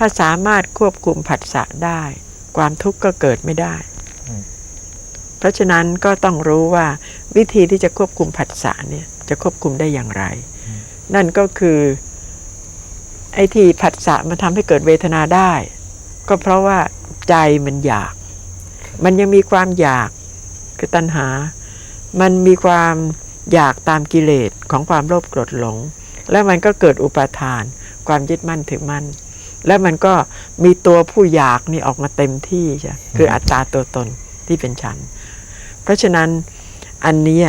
ถ้าสามารถควบคุมผัสสะได้ ความทุกข์ก็เกิดไม่ได้อืมเพราะฉะนั้นก็ต้องรู้ว่าวิธีที่จะควบคุมผัสสะเนี่ยจะควบคุมได้อย่างไร นั่นก็คือ ไอ้ที่ผัสสะมันทำให้เกิดเวทนาได้ ก็เพราะว่าใจมันอยาก มันยังมีความอยากคือตัณหา มันมีความอยากตามกิเลสของความโลภโกรธหลง แล้วมันก็เกิดอุปาทาน ความยึดมั่นถือมั่น แล้วมันก็มีตัวผู้อยากนี่ออกมาเต็มที่ใช่คืออัตตาตัวตนที่เป็นฉัน เพราะฉะนั้นอันเนี้ย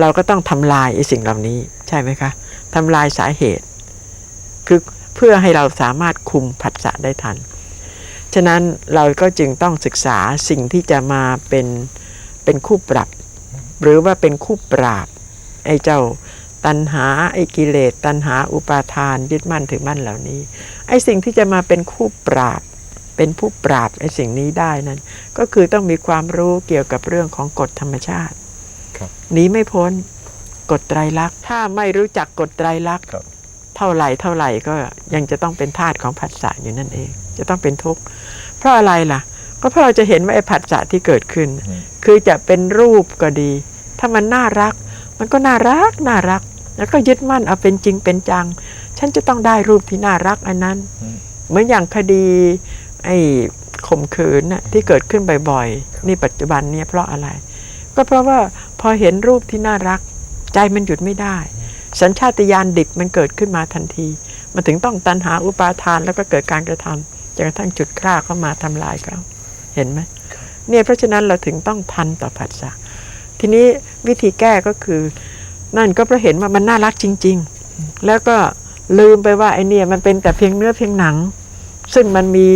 เราก็ต้องทำลายไอ้สิ่งเหล่านี้ใช่ไหมคะทำลายสาเหตุ คือเพื่อให้เราสามารถคุมผัสสะได้ทัน ฉะนั้นเราก็จึงต้องศึกษาสิ่งที่จะมาเป็นเป็นคู่ปรับ หรือว่าเป็นคู่ปราบไอ้เจ้า ตัณหาไอ้กิเลสตัณหาอุปาทานยึดมั่นถือมั่นเหล่านี้ ไอ้สิ่งที่จะมาเป็นคู่ปราบ เป็นผู้ปราบไอ้สิ่งนี้ได้นั้น ก็คือต้องมีความรู้เกี่ยวกับเรื่องของกฎธรรมชาติครับหนีไม่พ้นกฎไตรลักษณ์ถ้าไม่รู้จักกฎไตรลักษณ์ครับเท่าไหร่เท่าไหร่ก็ยังจะต้องเป็นทาสของผัสสะอยู่นั่นเอง จะต้องเป็นทุกข์เพราะอะไรล่ะ ก็เพราะเราจะเห็นว่าไอ้ผัสสะที่เกิดขึ้นอืมคือจะเป็นรูปก็ดี ถ้ามันน่ารัก มันก็น่ารักน่ารัก แล้วก็ยึดมั่นเอาเป็นจริงเป็นจัง ฉันจะต้องได้รูปที่น่ารักอันนั้นอืมเหมือนอย่างคดีไอ้ข่มขืนน่ะที่เกิดขึ้นบ่อยๆนี่ปัจจุบันเนี่ยเพราะอะไร ก็เพราะว่าพอเห็นรูปที่น่ารัก ใจมันหยุดไม่ได้ สัญชาตญาณดิบมันเกิดขึ้นมาทันที มันถึงต้องตันหาอุปาทานแล้วก็เกิดการกระทำจนกระทั่งจุดกล้าเข้ามาทำลายเขาเห็นไหมเนี่ยเพราะฉะนั้นเราถึงต้องทันต่อผัสสะทีนี้วิธีแก้ก็คือ นั่นก็เพราะเห็นว่ามันน่ารักจริง ๆ แล้วก็ลืมไปว่าไอเนี่ยมันเป็นแต่เพียงเนื้อเพียงหนัง ซึ่งมันมี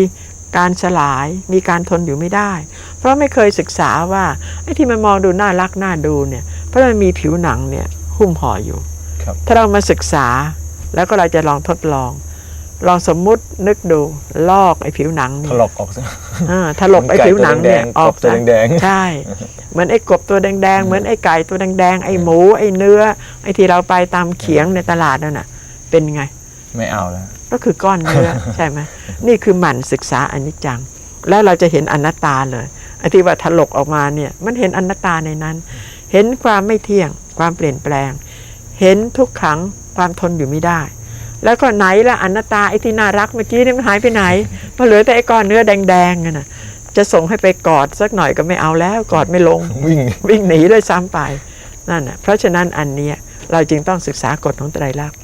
การสลายมีการทนอยู่ไม่ได้ เพราะไม่เคยศึกษาว่าไอ้ที่มันมองดูน่ารักน่าดูเนี่ยเพราะมันมีผิวหนังเนี่ยหุ้มห่ออยู่ครับถ้าเรามาศึกษาแล้วก็เราจะลองทดลอง ลองสมมุตินึกดูลอกไอ้ผิวหนังถเนี่ยลอกออกซะอ่าถลกไอ้ผิวหนังเนี่ยเหมือนไก่ตัวแดงๆออกกบตัวซะแดงๆใช่เหมือนไอ้กบตัวแดงๆเหมือนไอ้ไก่ตัวแดงๆไอ้หมูไอ้เนื้อ ไอ้ที่เราไปตามเขียงในตลาดนั่นน่ะ เป็นไง ไม่เอาแล้วก็คือก้อนเนื้อใช่ไหมนี่คือหมั่นศึกษาอนิจจัง แล้วเราจะเห็นอนัตตาเลยไอ้ที่ว่าถลกออกมาเนี่ย มันเห็นอนัตตาในนั้น เห็นความไม่เที่ยงความเปลี่ยนแปลง เห็นทุกขังความทนอยู่ไม่ได้ แล้วก็ไหนละอนัตตาไอ้ที่น่ารักเมื่อกี้นี่มันหายไปไหนมาเหลือแต่ไอ้ก้อนเนื้อแดงๆนั่นน่ะจะส่งให้ไปกอดสักหน่อยก็ไม่เอาแล้วกอดไม่ลงวิ่งวิ่งหนีด้วยซ้ำไปนั่นน่ะเพราะฉะนั้นอันเนี้ยเราจึงต้องศึกษากฎของไตรลักษณ์